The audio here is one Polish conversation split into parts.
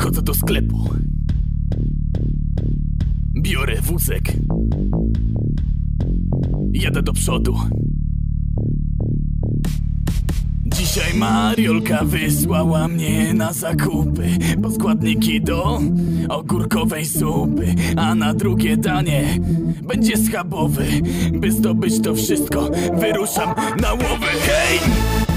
Podchodzę do sklepu. Biorę wózek. Jadę do przodu. Dzisiaj Mariolka wysłała mnie na zakupy Po składniki do ogórkowej zupy A na drugie danie będzie schabowy By zdobyć to wszystko wyruszam na łowy Hej!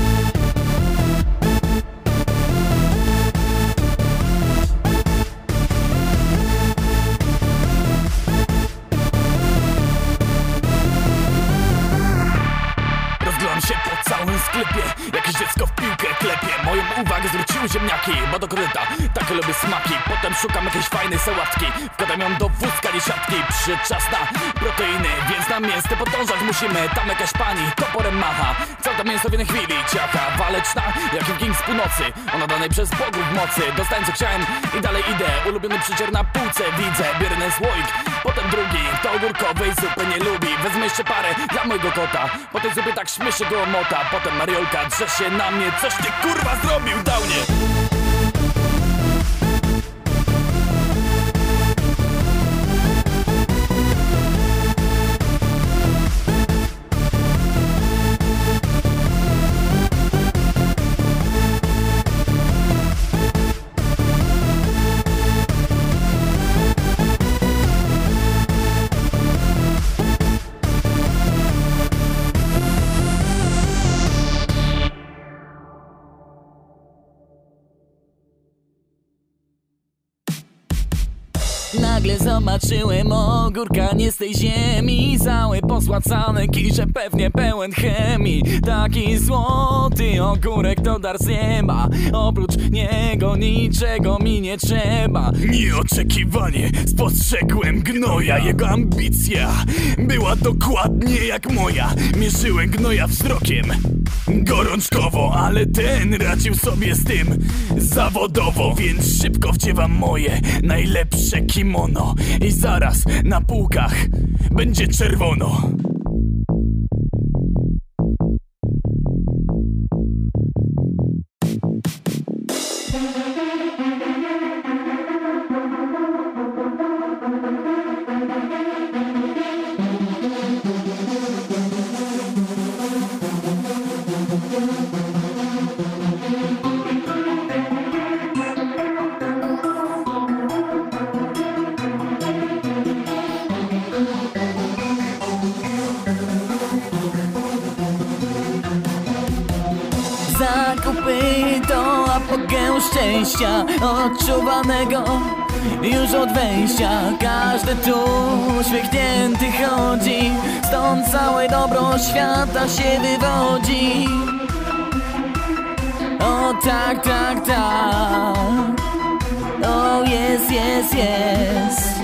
uwagę, zrób ziemniaki Bo do kotleta takie lubię smaki. Potem szukam jakiejś fajnej sałatki. Wkładam ją do wózka nie siatki. Przyszedł czas na proteiny Więc na mięsne podążać musimy. Tam jakaś pani toporem macha. Co to mięso w jednej chwili. Ciacha Waleczna jak King z północy. Ona danej przez bogów mocy. Dostałem co chciałem i dalej idę. Ulubiony przycier na półce. Widzę ten słoik, potem drugi To ogórkowej zupy nie lubi. Wezmę jeszcze parę dla mojego kota. Po tej zupie tak śmieszy go mota. Potem Mariolka drze się na mnie. Coś ty kurwa zrobił, Nagle zobaczyłem ogórka nie z tej ziemi. Cały posłacany kisze pewnie pełen chemii. Taki złoty ogórek to dar z nieba. Oprócz niego niczego mi nie trzeba. Nieoczekiwanie spostrzegłem gnoja Jego ambicja była dokładnie jak moja. Mierzyłem gnoja wzrokiem. Gorączkowo, ale ten radził sobie z tym. Zawodowo Więc szybko wdziewam moje najlepsze kimono. I zaraz na półkach będzie czerwono Zakupy to apogeum szczęścia Odczuwanego już od wejścia. Każdy tu uśmiechnięty chodzi Stąd całe dobro świata się wywodzi. O tak, tak, tak. O jest, jest, jest